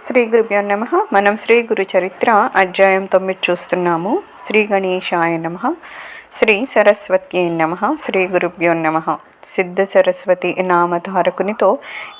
శ్రీ గురుభ్యో నమ. మనం శ్రీ గురు చరిత్ర అధ్యాయం తొమ్మిది చూస్తున్నాము. శ్రీ గణేశాయ నమ. శ్రీ సరస్వతి నమ. శ్రీ గురుభ్యో నమ. సిద్ధ సరస్వతి నామధారకునితో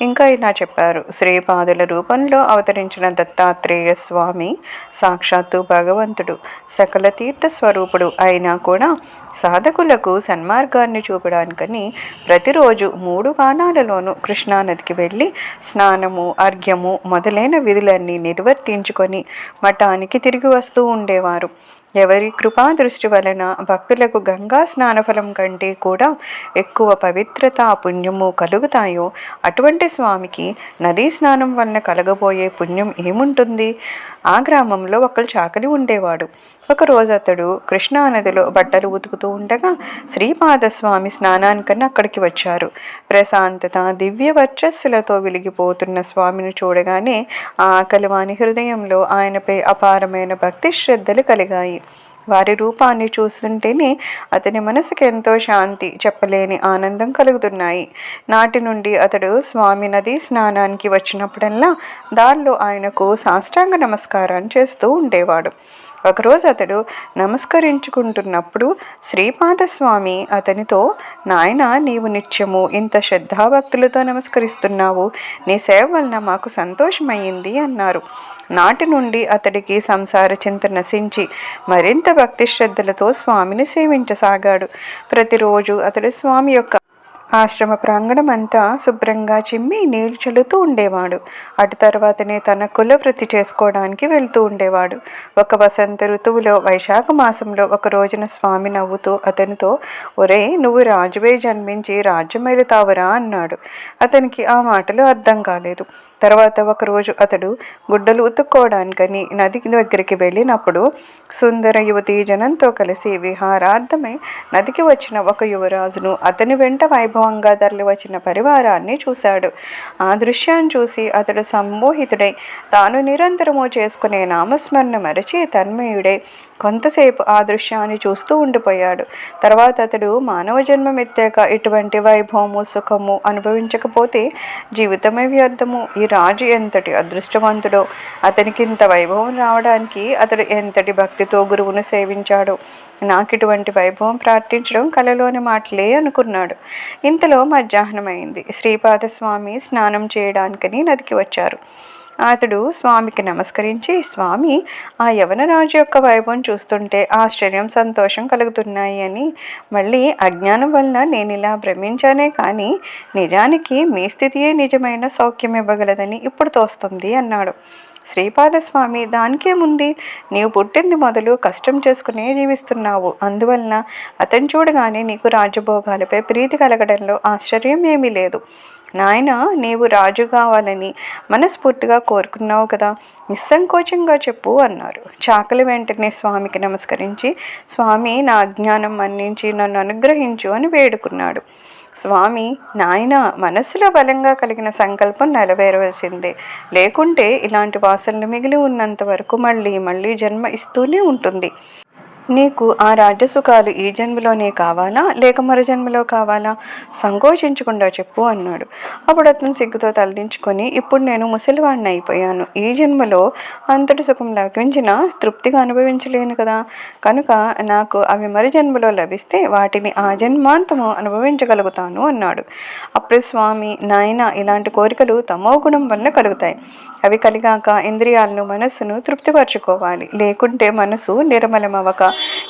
ఇంకా ఇలా చెప్పారు. శ్రీపాదుల రూపంలో అవతరించిన దత్తాత్రేయ స్వామి సాక్షాత్తు భగవంతుడు సకల తీర్థ స్వరూపుడు అయినా కూడా సాధకులకు సన్మార్గాన్ని చూపడానికని ప్రతిరోజు మూడు కాలాలలోనూ కృష్ణానదికి వెళ్ళి స్నానము అర్ఘ్యము మొదలైన విధులన్నీ నిర్వర్తించుకొని మఠానికి తిరిగి వస్తూ ఉండేవారు. ఎవరి కృపా దృష్టి వలన భక్తులకు గంగా స్నానఫలం కంటే కూడా ఎక్కువ పవిత్రత పుణ్యము కలుగుతాయో? అటువంటి స్వామికి నదీ స్నానం వలన కలగబోయే పుణ్యం ఏముంటుంది? ఆ గ్రామంలో ఒకరు చాకలి ఉండేవాడు. ఒకరోజు అతడు కృష్ణానదిలో బట్టలు ఉతుకుతూ ఉండగా శ్రీపాదస్వామి స్నానానికన్నా అక్కడికి వచ్చారు. ప్రశాంతత దివ్య వర్చస్సులతో వెలిగిపోతున్న స్వామిని చూడగానే ఆ ఆకలివాని హృదయంలో ఆయనపై అపారమైన భక్తి శ్రద్ధలు కలిగాయి. వారి రూపాన్ని చూస్తుంటేనే అతని మనసుకు ఎంతో శాంతి చెప్పలేని ఆనందం కలుగుతున్నాయి. నాటి నుండి అతడు స్వామి నది స్నానానికి వచ్చినప్పుడల్లా దారిలో ఆయనకు సాష్టాంగ నమస్కారం చేస్తూ ఉండేవాడు. ఒకరోజు అతడు నమస్కరించుకుంటున్నప్పుడు శ్రీపాదస్వామి అతనితో నాయన నీవు నిత్యము ఇంత శ్రద్ధాభక్తులతో నమస్కరిస్తున్నావు. నీ సేవ వలన మాకు సంతోషమయ్యింది అన్నారు. నాటి నుండి అతడికి సంసార చింత నశించి మరింత భక్తి శ్రద్ధలతో స్వామిని సేవించసాగాడు. ప్రతిరోజు అతడు స్వామి యొక్క ఆశ్రమ ప్రాంగణం అంతా శుభ్రంగా చిమ్మి నీళ్ళు చల్లుతూ ఉండేవాడు. అటు తర్వాతనే తన కుల వృత్తి చేసుకోవడానికి వెళ్తూ ఉండేవాడు. ఒక వసంత ఋతువులో వైశాఖ మాసంలో ఒక రోజున స్వామి నవ్వుతూ అతనితో ఒరే నువ్వు రాజువే జన్మించి రాజ్యమేలుతావురా అన్నాడు. అతనికి ఆ మాటలు అర్థం కాలేదు. తర్వాత ఒకరోజు అతడు గుడ్డలు ఉతుక్కోవడానికని నది దగ్గరికి వెళ్ళినప్పుడు సుందర యువతి జనంతో కలిసి విహారార్థమై నదికి వచ్చిన ఒక యువరాజును అతని వెంట వైభవంగా తరలివచ్చిన పరివారాన్ని చూశాడు. ఆ దృశ్యాన్ని చూసి అతడు సమ్మోహితుడై తాను నిరంతరము చేసుకునే నామస్మరణ మరచి తన్మయుడై కొంతసేపు ఆ దృశ్యాన్ని చూస్తూ ఉండిపోయాడు. తర్వాత అతడు మానవ జన్మం ఎత్తాక ఇటువంటి వైభవము సుఖము అనుభవించకపోతే జీవితమే వ్యర్థము. ఈ రాజు ఎంతటి అదృష్టవంతుడో అతనికి ఇంత వైభవం రావడానికి అతడు ఎంతటి భక్తితో గురువును సేవించాడో నాకు ఇటువంటి వైభవం ప్రార్థించడం కలలోని మాటలే అనుకున్నాడు. ఇంతలో మధ్యాహ్నమైంది. శ్రీపాదస్వామి స్నానం చేయడానికని నదికి వచ్చారు. అతడు స్వామికి నమస్కరించి స్వామి ఆ యవనరాజు యొక్క వైభవం చూస్తుంటే ఆశ్చర్యం సంతోషం కలుగుతున్నాయి అని. మళ్ళీ అజ్ఞానం వలన నేను ఇలా భ్రమించానే కానీ నిజానికి మీ స్థితియే నిజమైన సౌఖ్యం ఇవ్వగలదని ఇప్పుడు తోస్తుంది అన్నాడు. శ్రీపాదస్వామి దానికేముంది నీవు పుట్టింది మొదలు కష్టం చేసుకునే జీవిస్తున్నావు. అందువలన అతను చూడగానే నీకు రాజభోగాలపై ప్రీతి కలగడంలో ఆశ్చర్యం ఏమీ లేదు. నాయన నీవు రాజు కావాలని మనస్ఫూర్తిగా కోరుకున్నావు కదా నిస్సంకోచంగా చెప్పు అన్నారు. చాకలి వెంటనే స్వామికి నమస్కరించి స్వామి నా అజ్ఞానం మన్నించి నన్ను అనుగ్రహించు అని వేడుకున్నాడు. స్వామి నాయన మనసులో బలంగా కలిగిన సంకల్పం నెరవేరవలసిందే. లేకుంటే ఇలాంటి వాసనలు మిగిలి ఉన్నంత వరకు మళ్ళీ మళ్ళీ జన్మ ఇస్తూనే ఉంటుంది. నీకు ఆ రాజ్యసుఖాలు ఈ జన్మలోనే కావాలా? లేక మరో జన్మలో కావాలా? సంకోచించకుండా చెప్పు అన్నాడు. అప్పుడు అతను సిగ్గుతో తలదించుకొని ఇప్పుడు నేను ముసలివాడిని అయిపోయాను. ఈ జన్మలో అంతటి సుఖం లభించిన తృప్తిగా అనుభవించలేను కదా. కనుక నాకు అవి మరు జన్మలో లభిస్తే వాటిని ఆ జన్మాంతము అనుభవించగలుగుతాను అన్నాడు. అప్పుడు స్వామి నాయన ఇలాంటి కోరికలు తమో గుణం వల్ల కలుగుతాయి. అవి కలిగాక ఇంద్రియాలను మనస్సును తృప్తిపరచుకోవాలి. లేకుంటే మనసు నిర్మలమవక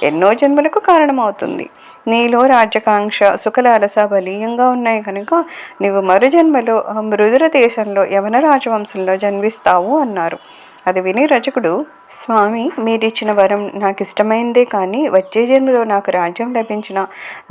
ఎన్నో జన్మలకు కారణమవుతుంది. నీలో రాజ్యకాంక్ష సుఖలాలస బలీయంగా ఉన్నాయి కనుక నీవు మరు జన్మలో మృదుర దేశంలో యవన రాజవంశంలో జన్మిస్తావు అన్నారు. అది విని రచకుడు స్వామి మీరిచ్చిన వరం నాకు ఇష్టమైందే కానీ వచ్చే జన్మలో నాకు రాజ్యం లభించిన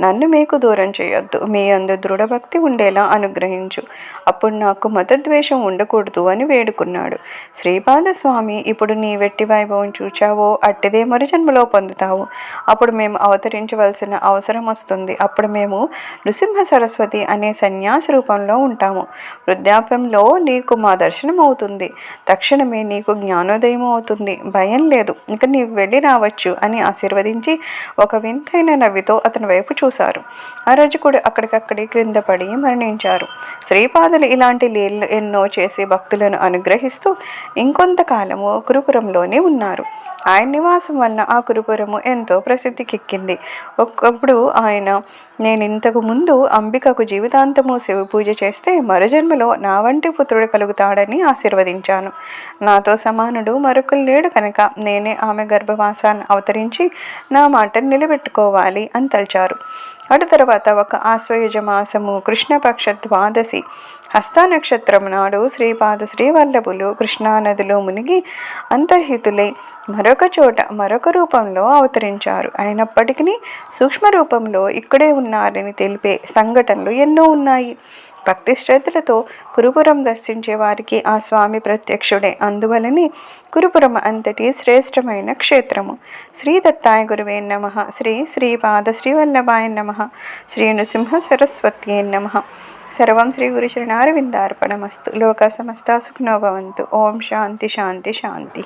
నన్ను మీకు దూరం చేయొద్దు. మీ అందు దృఢభక్తి ఉండేలా అనుగ్రహించు. అప్పుడు నాకు మతద్వేషం ఉండకూడదు అని వేడుకున్నాడు. శ్రీపాద స్వామి ఇప్పుడు నీ వెట్టి వైభవం చూచావో అట్టిదే మరు జన్మలో పొందుతావు. అప్పుడు మేము అవతరించవలసిన అవసరం వస్తుంది. అప్పుడు మేము నృసింహ సరస్వతి అనే సన్యాస రూపంలో ఉంటాము. వృద్ధాప్యంలో నీకు మా దర్శనం అవుతుంది తక్షణమే నీకు జ్ఞానోదయం అవుతుంది భయం లేదు. ఇక నీవు వెళ్ళి రావచ్చు అని ఆశీర్వదించి ఒక వింతైన నవ్వితో అతని వైపు చూశారు. అరజకుడు అక్కడికక్కడి క్రింద పడి మరణించారు. శ్రీపాదులు ఇలాంటి లీలలు ఎన్నో చేసి భక్తులను అనుగ్రహిస్తూ ఇంకొంతకాలము కురుపురంలోనే ఉన్నారు. ఆయన నివాసం వలన ఆ కురుపురము ఎంతో ప్రసిద్ధికెక్కింది. ఒకప్పుడు ఆయన నేను ఇంతకు ముందు అంబికకు జీవితాంతము శివ పూజ చేస్తే మరుజన్మలో నా వంటి పుత్రుడు కలుగుతాడని ఆశీర్వదించాను. నాతో సమానుడు మరొకరు లేడు కనుక నేనే ఆమె గర్భవాసాన్ని అవతరించి నా మాటను నిలబెట్టుకోవాలి అని తలిచారు. అటు తర్వాత ఒక ఆశ్వయుజమాసము కృష్ణపక్ష ద్వాదశి హస్త నక్షత్రం నాడు శ్రీపాద శ్రీవల్లభులు కృష్ణానదిలో మునిగి అంతర్హితులై మరొక చోట మరొక రూపంలో అవతరించారు. అయినప్పటికీ సూక్ష్మ రూపంలో ఇక్కడే ఉన్నారని తెలిపే సంఘటనలు ఎన్నో ఉన్నాయి. భక్తి శ్రద్ధలతో కురుపురం దర్శించే వారికి ఆ స్వామి ప్రత్యక్షుడే. అందువలనే కురుపురం అంతటి శ్రేష్టమైన క్షేత్రము. శ్రీ దత్తాయ గురువే నమ. శ్రీ శ్రీపాద శ్రీవల్లభాయ నమ. శ్రీ నృసింహ సరస్వత్యే నమ. సర్వం శ్రీ గురుచరణారవిందార్పణమస్తు లోక సమస్త సుఖినో భవంతు. ఓం శాంతి శాంతి శాంతి.